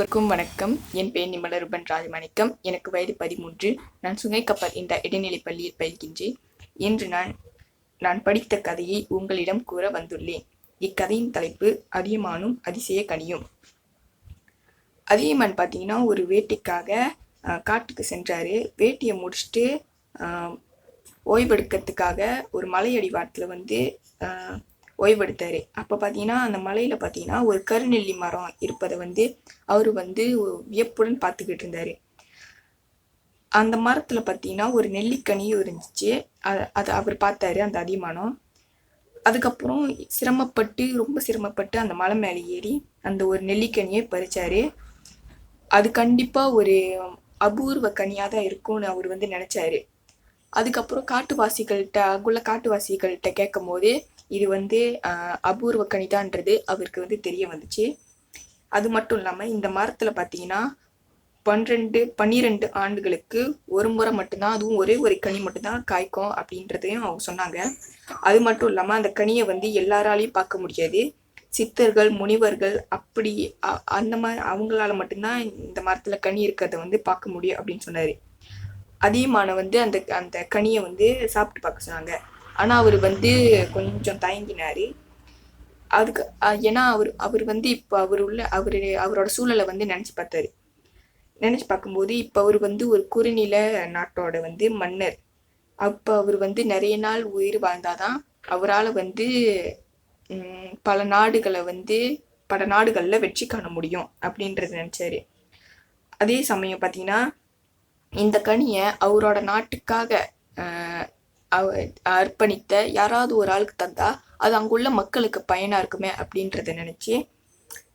அனைவருக்கும் வணக்கம். என் பெயர் நிமலருபன் ராஜமாணிக்கம். எனக்கு வயது பதிமூன்று. நான் சுங்கைக்கப்பல் என்ற இடைநிலைப் பள்ளியில் பயில்கின்றேன் இன்று நான் நான் படித்த கதையை உங்களிடம் கூற வந்துள்ளேன். இக்கதையின் தலைப்பு அதியமானும் அதிசய கனியும். அதியமான் பார்த்தீங்கன்னா ஒரு வேட்டைக்காக காட்டுக்கு சென்றாரு. வேட்டையை முடிச்சுட்டு ஓய்வெடுக்கிறதுக்காக ஒரு மலையடிவாரத்தில் வந்து ஓய்வெடுத்தார். அப்போ பார்த்தீங்கன்னா அந்த மலையில் பார்த்தீங்கன்னா ஒரு கருநெல்லி மரம் இருப்பதை வந்து அவர் வந்து வியப்புடன் பார்த்துக்கிட்டு இருந்தார். அந்த மரத்தில் பார்த்தீங்கன்னா ஒரு நெல்லிக்கனியும் இருந்துச்சு. அதை அதை அவர் பார்த்தாரு அந்த அதிமானம். அதுக்கப்புறம் சிரமப்பட்டு ரொம்ப சிரமப்பட்டு அந்த மலை மேலே ஏறி அந்த ஒரு நெல்லிக்கனியை பறிச்சாரு. அது கண்டிப்பாக ஒரு அபூர்வ கனியாக தான் இருக்கும்னு அவர் வந்து நினச்சாரு. அதுக்கப்புறம் காட்டுவாசிகள்கிட்ட அங்குள்ள காட்டுவாசிகள்கிட்ட கேட்கும் போது இது வந்து அபூர்வ கணிதான்றது அவருக்கு வந்து தெரிய வந்துச்சு. அது மட்டும் இல்லாமல் இந்த மரத்தில் பார்த்தீங்கன்னா பன்னிரெண்டு பன்னிரெண்டு ஆண்டுகளுக்கு ஒரு முறை மட்டும்தான் அதுவும் ஒரே ஒரு கனி மட்டும்தான் காய்க்கும் அப்படின்றதையும் அவங்க சொன்னாங்க. அது மட்டும் இல்லாமல் அந்த கனியை வந்து எல்லாராலையும் பார்க்க முடியாது. சித்தர்கள் முனிவர்கள் அப்படி அந்த மாதிரி அவங்களால மட்டும்தான் இந்த மரத்தில் கனி இருக்கிறத வந்து பார்க்க முடியும் அப்படின்னு சொன்னார். அதிகமான வந்து அந்த அந்த கனியை வந்து சாப்பிட்டு பார்க்க சொன்னாங்க. ஆனால் அவர் வந்து கொஞ்சம் தயங்கினார். அதுக்கு ஏன்னா அவர் அவர் வந்து இப்போ அவர் உள்ள அவர் அவரோட சூழலை வந்து நினச்சி பார்த்தாரு. நினச்சி பார்க்கும்போது இப்போ அவர் வந்து ஒரு குறுநில நாட்டோட வந்து மன்னர். அப்போ அவர் வந்து நிறைய நாள் உயிர் வாழ்ந்தாதான் அவரால் வந்து பல நாடுகளை வந்து பல நாடுகளில் வெற்றி காண முடியும் அப்படின்றத நினச்சாரு. அதே சமயம் பார்த்தீங்கன்னா இந்த கனியை அவரோட நாட்டுக்காக அர்ப்பணித்த யாராவது ஒரு ஆளுக்கு தந்தா அது அங்குள்ள மக்களுக்கு பயனா இருக்குமே அப்படின்றத நினைச்சு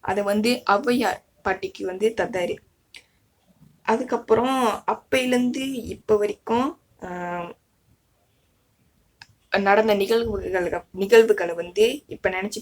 அதை வந்து ஔவையார் பாட்டிக்கு வந்து தந்தாரு. அதுக்கப்புறம் அப்பையிலேருந்து இப்போ வரைக்கும் ஆஹ், நடந்த நிகழ்வுகளை நிகழ்வுகளை வந்து இப்போ நினச்சி